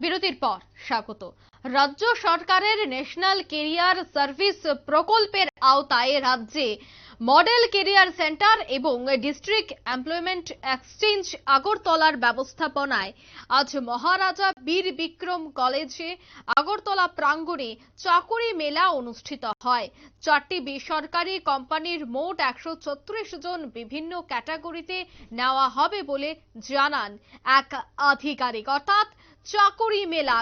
বিরতির পর স্বাগত। রাজ্য সরকারের ন্যাশনাল কেরিয়ার সার্ভিস প্রকল্পের আওতায় রাজ্যে মডেল কেরিয়ার সেন্টার এবং ডিস্ট্রিক্ট এমপ্লয়মেন্ট এক্সচেঞ্জ আগরতলার ব্যবস্থাপনায় আজ মহারাজা বীর বিক্রম কলেজে আগরতলা প্রাঙ্গণে চাকুরি মেলা অনুষ্ঠিত হয়। চারটি বেসরকারি কোম্পানির মোট একশো ছত্রিশ জন বিভিন্ন ক্যাটাগরিতে নেওয়া হবে বলে জানান এক আধিকারিক। অর্থাৎ চাকুরি মেলা।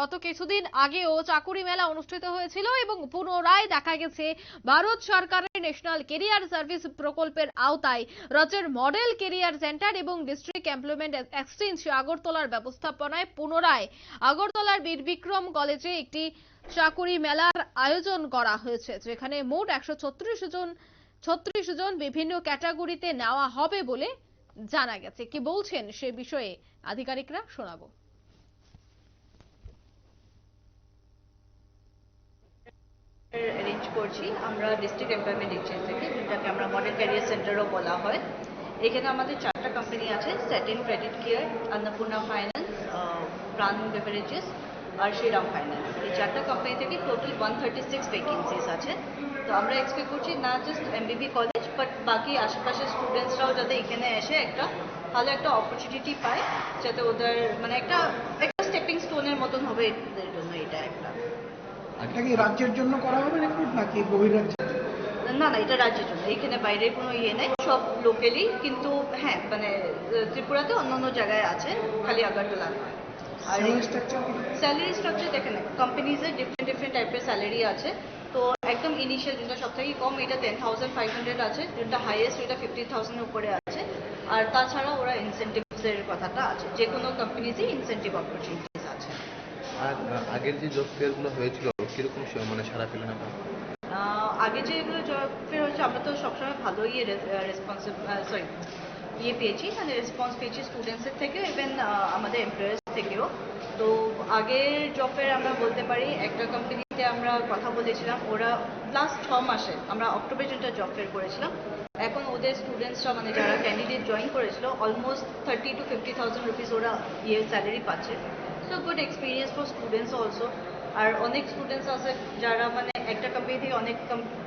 গত কিছুদিন আগেও চাকুরি মেলা অনুষ্ঠিত হয়েছিল এবং পুনরায় দেখা গেছে ভারত সরকারের ন্যাশনাল কেরিয়ার সার্ভিস প্রকল্পের আওতায়। রাজ্যের মডেল কেরিয়ার সেন্টার এবং ডিস্ট্রিক্ট এমপ্লয়মেন্ট এক্সচেঞ্জ আগরতলার ব্যবস্থাপনায় পুনরায় আগরতলার বীর বিক্রম কলেজে একটি চাকুরি মেলার আয়োজন করা হয়েছে, যেখানে মোট একশো ছত্রিশ জন ছত্রিশ জন বিভিন্ন ক্যাটাগরিতে নেওয়া হবে বলে জানা গেছে। কি বলছেন সে বিষয়ে আধিকারিকরা শোনাবো। অ্যারেঞ্জ করছি। আমরা ডিস্ট্রিক্ট এমপ্লয়মেন্ট এক্সচেঞ্জ থেকে, যেটাকে আমরা মডেল ক্যারিয়ার সেন্টারও বলা হয়। এখানে আমাদের চারটা কোম্পানি আছে Satin credit care Annapurna finance Pran beverages আর শ্রীরাম ফাইন্যান্স এই চারটা কোম্পানি থেকে total one thirty six vacancies আছে। তো আমরা এক্সপেক্ট করছি না জাস্ট এমবিবি কলেজ বাট বাকি আশেপাশের স্টুডেন্টসরাও যাতে এখানে এসে একটা ভালো একটা অপরচুনিটি পায়, যাতে ওদের মানে একটা একটা স্টেপিং স্টোনের মতন হবে এদের জন্য এটা একটা। এটা কি রাজ্যের জন্য করা হবে রিক্রুট নাকি না না এটা রাজ্যের জন্য। এখানে বাইরের কোনো ইয়ে নেই। সব লোকালি কিন্তু হ্যাঁ মানে ত্রিপুরাতে অন্যান্য জায়গায় আছে খালি আগরতলা। আর? স্যালারি স্ট্রাকচার দেখেন কোম্পানিজের ডিফারেন্ট ডিফারেন্ট টাইপের স্যালারি আছে। তো একদম ইনিশিয়াল যেটা সব থেকে কম এটা টেন থাউজেন্ড ফাইভ হান্ড্রেড আছে। যেটা হাইয়েস্ট এটা ফিফটি থাউজেন্ড উপরে আছে। আর তাছাড়া ওরা ইনসেন্টিভসের কথাটা আছে। যে কোনো কোম্পানিজই ইনসেন্টিভ অপরচুনিটিস আছে। আর আগের যে জব ফেয়ারগুলো হয়েছিল কীরকম মানে সারা পেলেন আপনারা? আগে যেগুলো জব ফেয়ার হচ্ছে আমরা তো সবসময় ভালোই রেসপন্সিভ সরি ইয়ে পেয়েছি মানে রেসপন্স পেয়েছি স্টুডেন্টসের থেকে ইভেন আমাদের এমপ্লয়ার্স থেকেও। তো আগের জব ফেয়ার আমরা বলতে পারি, একটা কোম্পানিতে আমরা কথা বলেছিলাম, ওরা লাস্ট ছ মাসে আমরা অক্টোবর যেটা জব ফেয়ার করেছিলাম, এখন ওদের স্টুডেন্টসরা মানে যারা ক্যান্ডিডেট জয়েন করেছিল almost thirty two fifty thousand rupees ওরা ইয়ে স্যালারি পাচ্ছে। So good experience for students also আর অনেক স্টুডেন্টস আছে যারা মানে একটা কোম্পানি থেকে অনেক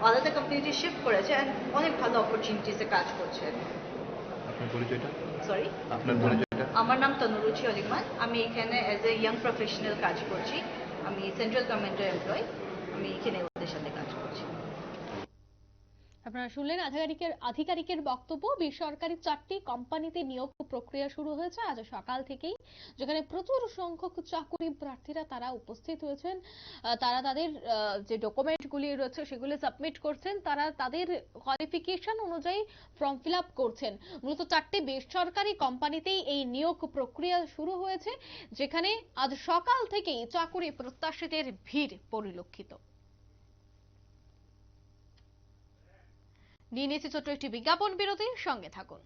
আলাদা কোম্পানিতে শিফট করেছে অ্যান্ড অনেক ভালো অপরচুনিটিসে কাজ করছে। আপনার পরিচয়টা? সরি আপনার পরিচয়টা? আমার নাম তনুরুচি অলিমান। আমি এখানে অ্যাজ এ ইয়াং প্রফেশনাল কাজ করছি। আমি সেন্ট্রাল গভর্নমেন্টের এমপ্লয় আমি এখানে ওদের সাথে কাজ করছি আপনারা শুনলেন আধিকারিকের আধিকারিকের বক্তব্য। বেসরকারি চারটি কোম্পানিতে নিয়োগ প্রক্রিয়া শুরু হয়েছে আজ সকাল থেকেই, যেখানে প্রচুর সংখ্যক চাকরি প্রার্থীরা তারা উপস্থিত হয়েছেন। তারা তাদের যে ডকুমেন্টগুলি রয়েছে সেগুলি সাবমিট করছেন। তারা তাদের কোয়ালিফিকেশন অনুযায়ী ফর্ম ফিল আপ করছেন। মূলত চারটি বেসরকারি কোম্পানিতেই এই নিয়োগ প্রক্রিয়া শুরু হয়েছে, যেখানে আজ সকাল থেকেই চাকরি প্রত্যাশীদের ভিড় পরিলক্ষিত। নিয়ে নিয়েছি ছোট্ট একটি বিজ্ঞাপন বিরতির সঙ্গে থাকুন।